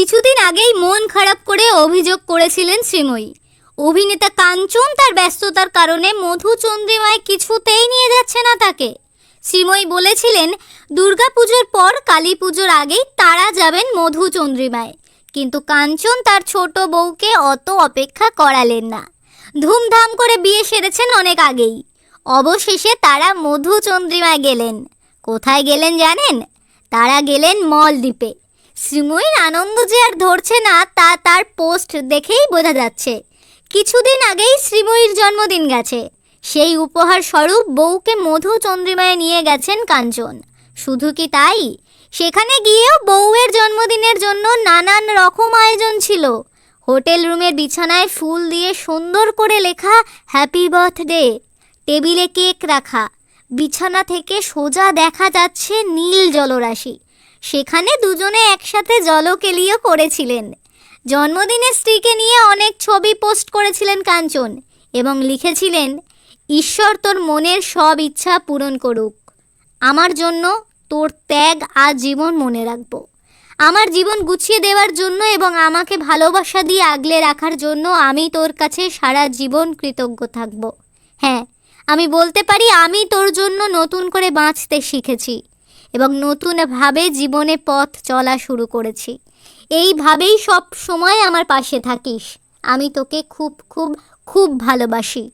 কিছুদিন আগেই মন খারাপ করে অভিযোগ করেছিলেন শ্রীময়ী। অভিনেতা কাঞ্চন তার ব্যস্ততার কারণে মধু চন্দ্রিমায় কিছুতেই নিয়ে যাচ্ছে না তাকে। শ্রীময়ী বলেছিলেন, দুর্গাপুজোর পর কালী পুজোর আগেই তারা যাবেন মধু চন্দ্রিমায় কিন্তু কাঞ্চন তার ছোট বউকে অত অপেক্ষা করালেন না। ধুমধাম করে বিয়ে সেরেছেন অনেক আগেই। অবশেষে তারা মধু চন্দ্রিমায় গেলেন। কোথায় গেলেন জানেন? তারা গেলেন মলদ্বীপে। শ্রীময়ীর আনন্দ যে আর ধরছে না, তা তার পোস্ট দেখেই বোঝা যাচ্ছে। কিছুদিন আগেই শ্রীময়ীর জন্মদিন গেছে। সেই উপহার স্বরূপ বউকে মধু চন্দ্রিমায় নিয়ে গেছেন কাঞ্চন। শুধু কি তাই? সেখানে গিয়েও বউয়ের জন্মদিনের জন্য নানান রকম আয়োজন ছিল। হোটেল রুমের বিছানায় ফুল দিয়ে সুন্দর করে লেখা হ্যাপি বার্থডে টেবিলে কেক রাখা। বিছানা থেকে সোজা দেখা যাচ্ছে নীল জলরাশি। সেখানে দুজনে একসাথে জলকেলিও করেছিলেন। জন্মদিনে স্ত্রীকে নিয়ে অনেক ছবি পোস্ট করেছিলেন কাঞ্চন এবং লিখেছিলেন, ঈশ্বর তোর মনের সব ইচ্ছা পূরণ করুক। আমার জন্য তোর ত্যাগ আর জীবন মনে রাখব। আমার জীবন গুছিয়ে দেওয়ার জন্য এবং আমাকে ভালোবাসা দিয়ে আগলে রাখার জন্য আমি তোর কাছে সারা জীবন কৃতজ্ঞ থাকব। হ্যাঁ আমি বলতে পারি আমি তোর জন্য নতুন করে বাঁচতে শিখেছি। এবং নতুনভাবে জীবনে পথ চলা শুরু করেছি। এইভাবেই সব সময় আমার পাশে থাকিস। আমি তোকে খুব খুব খুব ভালোবাসি।